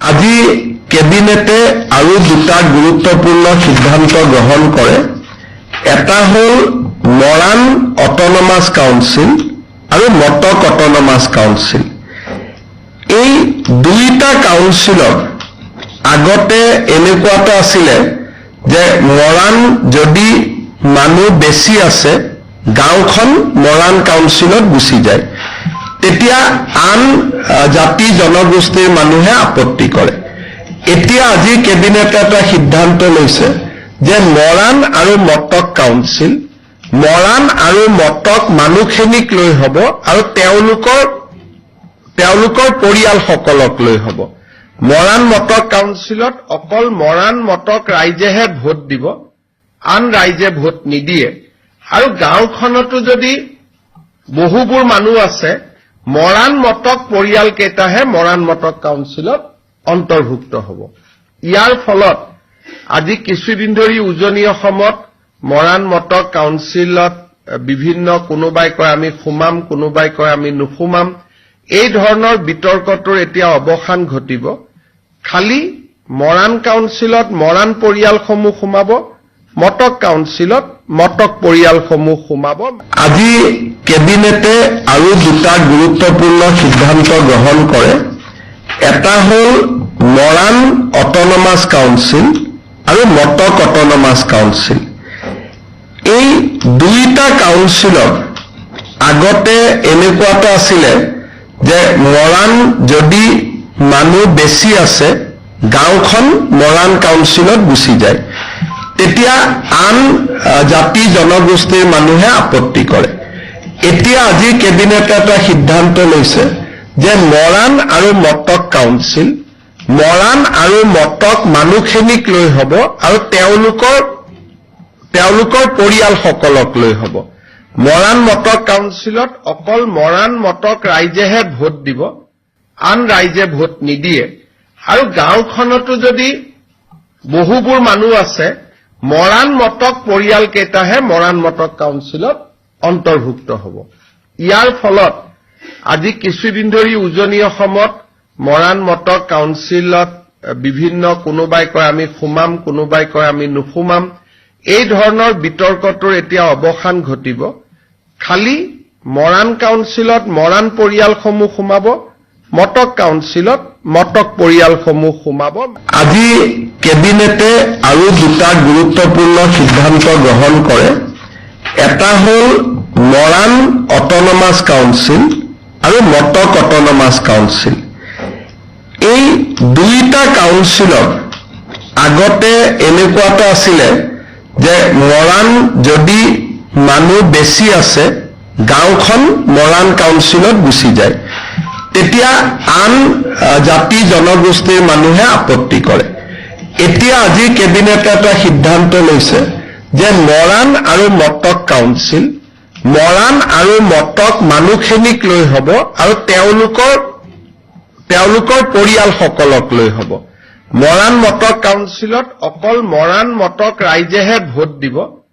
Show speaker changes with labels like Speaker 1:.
Speaker 1: আজি কেবিনেটে আৰু দুটা গুৰুত্বপূৰ্ণ সিদ্ধান্ত গ্ৰহণ কৰে। এটা হ'ল মৰাণ অটনমাছ কাউন্সিল আৰু মটক অটনমাছ কাউন্সিল এই দুইটা কাউন্সিলত আগতে এনেকুৱা এটা আছিলে যে মৰাণ যদি মানুহ বেছি আছে, গাঁওখন মৰাণ কাউন্সিলত গুচি যায়। তেতিয়া আন জাতি জনগোষ্ঠীৰ মানুহে আপত্তি কৰে। এতিয়া আজি কেবিনেটে এটা সিদ্ধান্ত লৈছে যে মৰাণ আৰু মটক কাউন্সিল, মৰাণ আৰু মটক মানুহখিনিক লৈ হ'ব আৰু তেওঁলোকৰ তেওঁলোকৰ পৰিয়ালসকলক লৈ হ'ব। মৰাণ মটক কাউন্সিলত অকল মৰাণ মটক ৰাইজেহে ভোট দিব, আন ৰাইজে ভোট নিদিয়ে। আৰু গাঁওখনতো যদি বহুবোৰ মানুহ আছে মৰাণ মটক পৰিয়ালকেইটাহে মৰাণ মটক কাউন্সিলত অন্তৰ্ভুক্ত হ'ব। ইয়াৰ ফলত আজি কিছুদিন ধৰি উজনি অসমত মৰাণ মটক কাউন্সিলত বিভিন্ন কোনোবাই কয় আমি সোমাম কোনোবাই কয় আমি নুসুমাম এই ধৰণৰ বিতৰ্কটোৰ এতিয়া অৱসান ঘটিব। খালি মৰাণ কাউন্সিলত মৰাণ পৰিয়ালসমূহ সোমাব মটক কাউন্সিলত মটক পৰিয়ালসমূহ সোমাব। আজি কেবিনেটে আৰু দুটা গুৰুত্বপূৰ্ণ সিদ্ধান্ত গ্ৰহণ কৰে। এটা হ'ল মৰাণ অটনমাছ কাউন্সিল আৰু মটক অটনমাছ কাউন্সিল এই দুইটা কাউন্সিলত আগতে এনেকুৱা এটা আছিলে যে মৰাণ যদি মানুহ বেছি আছে, গাঁওখন মৰাণ কাউন্সিলত গুচি যায়। তেতিয়া আন জাতি জনগোষ্ঠীৰ মানুহে আপত্তি কৰে। এতিয়া আজি কেবিনেটে এটা সিদ্ধান্ত লৈছে যে মৰাণ আৰু মটক কাউন্সিল, মৰাণ আৰু মটক মানুহখিনিক লৈ হ'ব আৰু তেওঁলোকৰ তেওঁলোকৰ পৰিয়ালসকলক লৈ হ'ব। মৰাণ মটক কাউন্সিলত অকল মৰাণ মটক ৰাইজেহে ভোট দিব, আন ৰাইজে ভোট নিদিয়ে। আৰু গাঁওখনতো যদি বহুবোৰ মানুহ আছে মৰাণ মটক পৰিয়ালকেইটাহে মৰাণ মটক কাউন্সিলত অন্তৰ্ভুক্ত হ'ব। ইয়াৰ ফলত আজি কিছুদিন ধৰি উজনি অসমত মৰাণ মটক কাউন্সিলত বিভিন্ন কোনোবাই কয় আমি সোমাম কোনোবাই কয় আমি নুসুমাম এই ধৰণৰ বিতৰ্কটোৰ এতিয়া অৱসান ঘটিব। খালি মৰাণ কাউন্সিলত মৰাণ পৰিয়ালসমূহ সোমাব মটক কাউন্সিলত মটক পৰিয়ালসমূহ সোমাব। আজি কেবিনেটে আৰু দুটা গুৰুত্বপূৰ্ণ সিদ্ধান্ত গ্ৰহণ কৰে। এটা হ'ল মৰাণ অটনমাছ কাউন্সিল আৰু মটক অটনমাছ কাউন্সিল এই দুইটা কাউন্সিলত আগতে এনেকুৱা এটা আছিলে যে মৰাণ যদি মানুহ বেছি আছে, গাঁওখন মৰাণ কাউন্সিলত গুচি যায়। তেতিয়া আন জাতি জনগোষ্ঠীৰ মানুহে আপত্তি কৰে। এতিয়া আজি কেবিনেটে এটা সিদ্ধান্ত লৈছে যে মৰাণ আৰু মটক কাউন্সিল মৰাণ আৰু মটক মানুহখিনিক লৈ হ'ব আৰু তেওঁলোকৰ তেওঁলোকৰ পৰিয়ালসকলক লৈ হ'ব। মৰাণ মটক কাউন্সিলত অকল মৰাণ মটক ৰাইজেহে ভোট দিব